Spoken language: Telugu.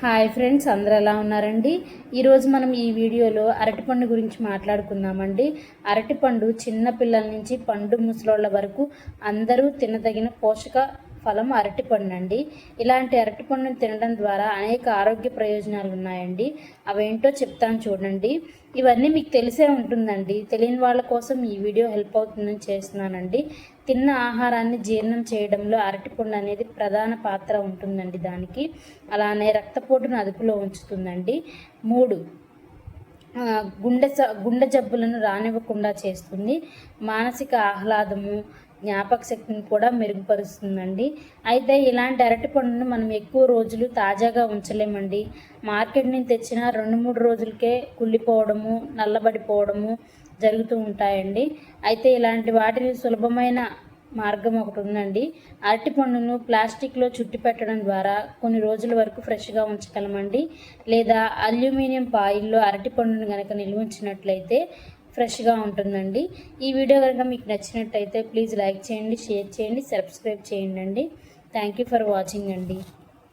హాయ్ ఫ్రెండ్స్ అందరూ ఎలా ఉన్నారండి? ఈరోజు మనం ఈ వీడియోలో అరటిపండు గురించి మాట్లాడుకుందామండి. అరటిపండు చిన్న పిల్లల నుంచి పండు ముసలోళ్ళ వరకు అందరూ తినదగిన పోషక ఫలం అరటిపండు అండి ఇలాంటి అరటిపండును తినడం ద్వారా అనేక ఆరోగ్య ప్రయోజనాలు ఉన్నాయండి. అవేంటో చెప్తాను చూడండి. ఇవన్నీ మీకు తెలిసే ఉంటుందండి. తెలియని వాళ్ళ కోసం ఈ వీడియో హెల్ప్ అవుతుందని చేస్తున్నానండి. తిన్న ఆహారాన్ని జీర్ణం చేయడంలో అరటిపండు అనేది ప్రధాన పాత్ర ఉంటుందండి దానికి. అలానే రక్తపోటును అదుపులో ఉంచుతుందండి. మూడు గుండె స- గుండె జబ్బులను రానివ్వకుండా చేస్తుంది. మానసిక ఆహ్లాదము జ్ఞాపక శక్తిని కూడా మెరుగుపరుస్తుందండి. అయితే ఇలాంటి అరటి పండును మనం ఎక్కువ రోజులు తాజాగా ఉంచలేమండి. మార్కెట్ నుంచి తెచ్చిన రెండు మూడు రోజులకే కుళ్ళిపోవడము నల్లబడిపోవడము జరుగుతూ ఉంటాయండి. అయితే ఇలాంటి వాటిని సులభమైన మార్గం ఒకటి ఉందండి. అరటి పండును ప్లాస్టిక్లో చుట్టి పెట్టడం ద్వారా కొన్ని రోజుల వరకు ఫ్రెష్గా ఉంచగలమండి. లేదా అల్యూమినియం పాయిల్లో అరటి పండును కనుక నిల్వ ఉంచినట్లయితే ఫ్రెష్గా ఉంటుందండి. ఈ వీడియో కనుక మీకు నచ్చినట్టయితే ప్లీజ్ లైక్ చేయండి షేర్ చేయండి సబ్స్క్రైబ్ చేయండి అండి థ్యాంక్ యూ ఫర్ వాచింగ్ అండి.